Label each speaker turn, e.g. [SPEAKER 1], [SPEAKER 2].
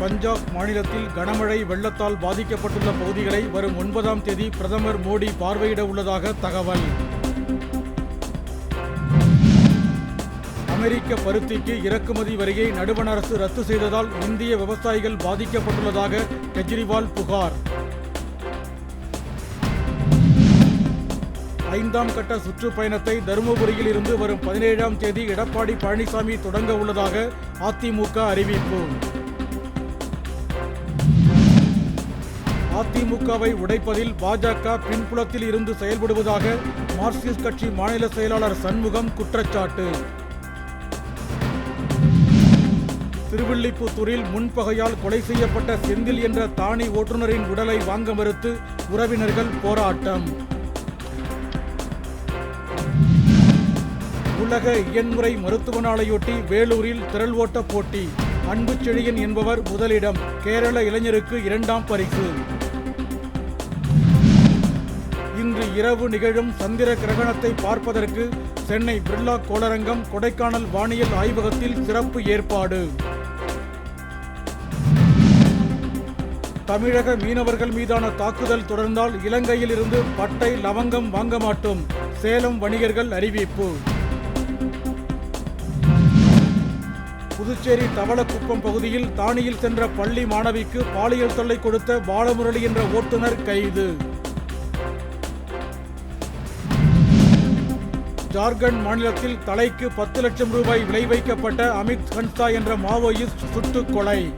[SPEAKER 1] பஞ்சாப் மாநிலத்தில் கனமழை வெள்ளத்தால் பாதிக்கப்பட்டுள்ள பகுதிகளை வரும் ஒன்பதாம் தேதி பிரதமர் மோடி பார்வையிட உள்ளதாக தகவல். அமெரிக்க பருத்திக்கு இறக்குமதி வரியை நடுவண் அரசு ரத்து செய்ததால் இந்திய விவசாயிகள் பாதிக்கப்பட்டுள்ளதாக கெஜ்ரிவால் புகார். ஐந்தாம் கட்ட சுற்றுப்பயணத்தை தருமபுரியில் இருந்து வரும் பதினேழாம் தேதி எடப்பாடி பழனிசாமி தொடங்க உள்ளதாக அதிமுக அறிவிப்பு. அதிமுகவை உடைப்பதில் பாஜக பின்புலத்தில் இருந்து செயல்படுவதாக மார்க்சிஸ்ட் கட்சி மாநில செயலாளர் சண்முகம் குற்றச்சாட்டு. திருவில்லிபுத்தூரில் முன்பகையால் கொலை செய்யப்பட்ட செந்தில் என்ற தானி ஓட்டுநரின் உடலை வாங்க மறுத்து உறவினர்கள் போராட்டம். உலக இயன்முறை மருத்துவ நாளையொட்டி வேலூரில் திரள் ஓட்ட போட்டி. அன்பு செழியன் என்பவர் முதலிடம் கேரள இளைஞருக்கு இரண்டாம் பரிசு. இரவு நிகழும் சந்திர கிரகணத்தை பார்ப்பதற்கு சென்னை பிர்லா கோளரங்கம் கொடைக்கானல் வானியல் ஆய்வகத்தில் சிறப்பு ஏற்பாடு. தமிழக மீனவர்கள் மீதான தாக்குதல் தொடர்ந்தால் இலங்கையில் இருந்து பட்டை லவங்கம் வாங்க மாட்டோம். சேலம் வணிகர்கள் அறிவிப்பு. புதுச்சேரி தவளக்குப்பம் பகுதியில் தானியில் சென்ற பள்ளி மாணவிக்கு பாலியல் தொல்லை கொடுத்த பாலமுரளி என்ற ஓட்டுநர் கைது. ஜார்க்கண்ட் மாநிலத்தில் தலைக்கு பத்து லட்சம் ரூபாய் விலை வைக்கப்பட்ட அமித் ஹன்சா என்ற மாவோயிஸ்ட் சுட்டுக் கொலை.